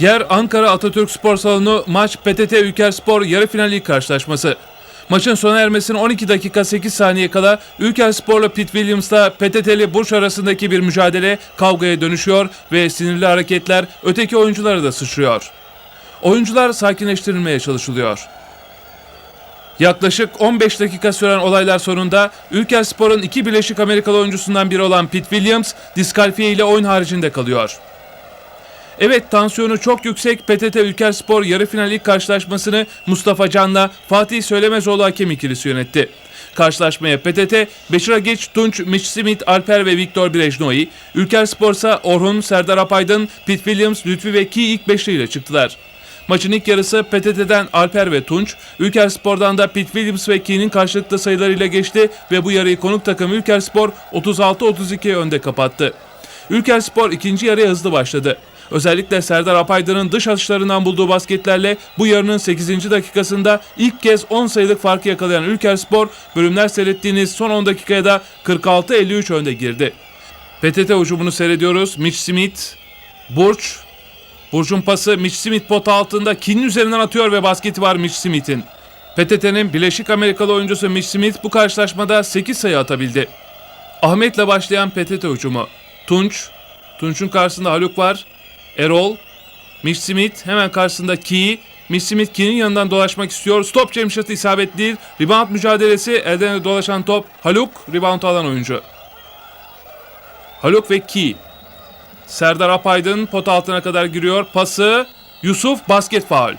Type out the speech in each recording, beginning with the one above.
Yer Ankara Atatürk Spor Salonu maç PTT Ülkerspor yarı final lig karşılaşması. Maçın sona ermesine 12 dakika 8 saniye kala Ülkerspor'la Pete Williams'la PTT'li Burç arasındaki bir mücadele kavgaya dönüşüyor ve sinirli hareketler öteki oyunculara da sıçrıyor. Oyuncular sakinleştirilmeye çalışılıyor. Yaklaşık 15 dakika süren olaylar sonunda Ülkerspor'un iki Birleşik Amerikalı oyuncusundan biri olan Pete Williams diskalifiye ile oyun haricinde kalıyor. Evet tansiyonu çok yüksek PTT Ülkerspor yarı final lig karşılaşmasını Mustafa Can'la Fatih Söylemezoğlu hakem ikilisi yönetti. Karşılaşmaya PTT, Beşir Ageç, Tunç, Mitch Smith, Alper ve Viktor Brejnoi, Ülkerspor ise Orhun, Serdar Apaydın, Pete Williams, Lütfi ve Ki ilk beşliyle çıktılar. Maçın ilk yarısı PTT'den Alper ve Tunç, Ülkerspor'dan da Pete Williams ve Ki'nin karşılıklı sayılarıyla geçti ve bu yarıyı konuk takım Ülkerspor 36-32'ye önde kapattı. Ülkerspor ikinci yarıya hızlı başladı. Özellikle Serdar Apaydın'ın dış atışlarından bulduğu basketlerle bu yarının 8. dakikasında ilk kez 10 sayılık farkı yakalayan Ülkerspor bölümler seyrettiğiniz son 10 dakikaya da 46-53 önde girdi. PTT hücumunu seyrediyoruz. Mitch Smith, Burç, Burç'un pası Mitch Smith pota altında Kin'in üzerinden atıyor ve basketi var Mitch Smith'in. PTT'nin Birleşik Amerikalı oyuncusu Mitch Smith bu karşılaşmada 8 sayı atabildi. Ahmet'le başlayan PTT hücumu. Tunç, Tunç'un karşısında Haluk var. Erol, Mitch Smith hemen karşısında Ki. Mitch Smith Ki'nin yanından dolaşmak istiyor. Stop jam shot'ı isabet değil. Rebound mücadelesi elden dolaşan top. Haluk rebound alan oyuncu. Haluk ve Ki. Serdar Apaydın pot altına kadar giriyor. Pası Yusuf basket faul.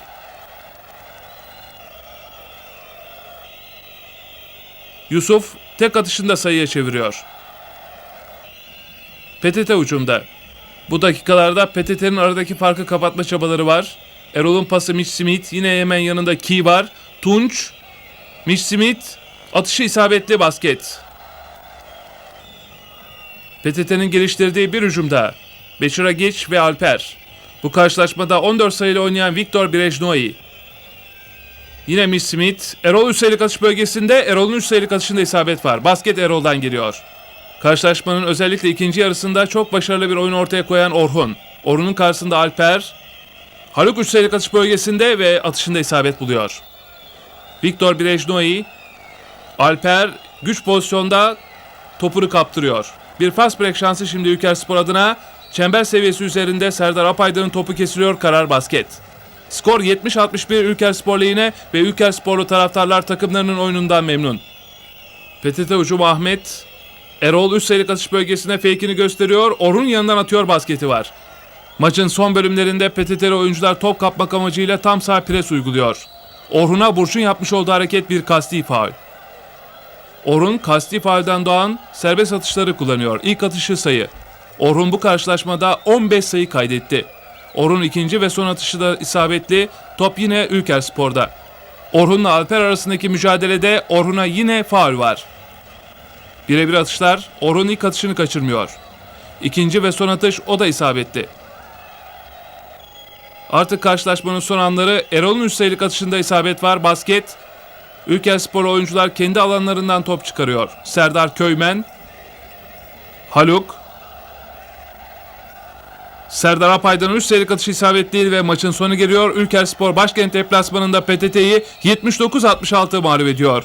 Yusuf tek atışında sayıya çeviriyor. PTT ucunda. Bu dakikalarda PTT'nin aradaki farkı kapatma çabaları var. Erol'un pası Mitch Smith. Yine hemen yanında Key var. Tunç. Mitch Smith. Atışı isabetli basket. PTT'nin geliştirdiği bir hücumda. Beşir Agiç ve Alper. Bu karşılaşmada 14 sayıyla oynayan Viktor Brejnoi. Yine Mitch Smith. Erol 3 sayılık atış bölgesinde. Erol'un 3 sayılık atışında isabet var. Basket Erol'dan geliyor. Karşılaşmanın özellikle ikinci yarısında çok başarılı bir oyun ortaya koyan Orhun. Orhun'un karşısında Alper. Haluk 3 sayılık atış bölgesinde ve atışında isabet buluyor. Viktor Brejnoi. Alper güç pozisyonda topunu kaptırıyor. Bir fast break şansı şimdi Ülkerspor adına. Çember seviyesi üzerinde Serdar Apaydın'ın topu kesiliyor karar basket. Skor 70-61 Ülkerspor lehine ve Ülkersporlu taraftarlar takımlarının oyunundan memnun. PTT hücumu Ahmet. Erol 3 sayılık atış bölgesine fake'ini gösteriyor. Orhun yanından atıyor basketi var. Maçın son bölümlerinde PTT'li oyuncular top kapmak amacıyla tam sağ pres uyguluyor. Orhun'a Burç'un yapmış olduğu hareket bir kasti faul. Orhun kasti faulden doğan serbest atışları kullanıyor. İlk atışı sayı. Orhun bu karşılaşmada 15 sayı kaydetti. Orhun ikinci ve son atışı da isabetli. Top yine Ülkerspor'da. Orhun'la Alper arasındaki mücadelede Orhun'a yine faul var. Birebir atışlar Orhun ilk atışını kaçırmıyor. İkinci ve son atış o da isabetli. Artık karşılaşmanın son anları Erol'un 3 sayılık atışında isabet var. Basket. Ülkerspor oyuncular kendi alanlarından top çıkarıyor. Serdar Köymen. Haluk. Serdar Apaydın'ın 3 sayılık atışı isabet değil ve maçın sonu geliyor. Ülkerspor başkent deplasmanında PTT'yi 79-66 mağlup ediyor.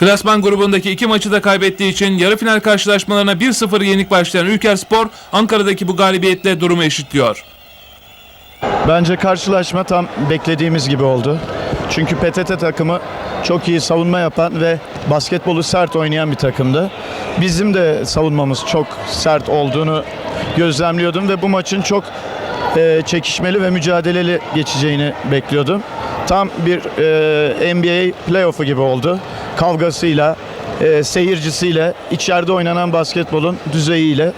Klasman grubundaki iki maçı da kaybettiği için yarı final karşılaşmalarına 1-0 yenik başlayan Ülkerspor Ankara'daki bu galibiyetle durumu eşitliyor. Bence karşılaşma tam beklediğimiz gibi oldu. Çünkü PTT takımı çok iyi savunma yapan ve basketbolu sert oynayan bir takımdı. Bizim de savunmamız çok sert olduğunu gözlemliyordum ve bu maçın çok e, çekişmeli ve mücadeleli geçeceğini bekliyordum. Tam bir e, NBA playoff'u gibi oldu. Kavgasıyla, e, seyircisiyle, içeride oynanan basketbolun düzeyiyle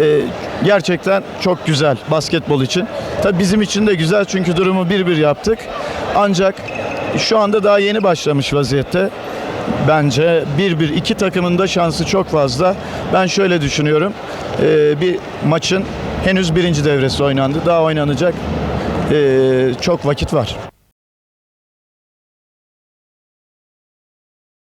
e, gerçekten çok güzel basketbol için. Tabii bizim için de güzel çünkü durumu 1-1 yaptık. Ancak şu anda daha yeni başlamış vaziyette. Bence 1-1 iki takımın da şansı çok fazla. Ben şöyle düşünüyorum. e, bir maçın henüz birinci devresi oynandı. Daha oynanacak e, çok vakit var.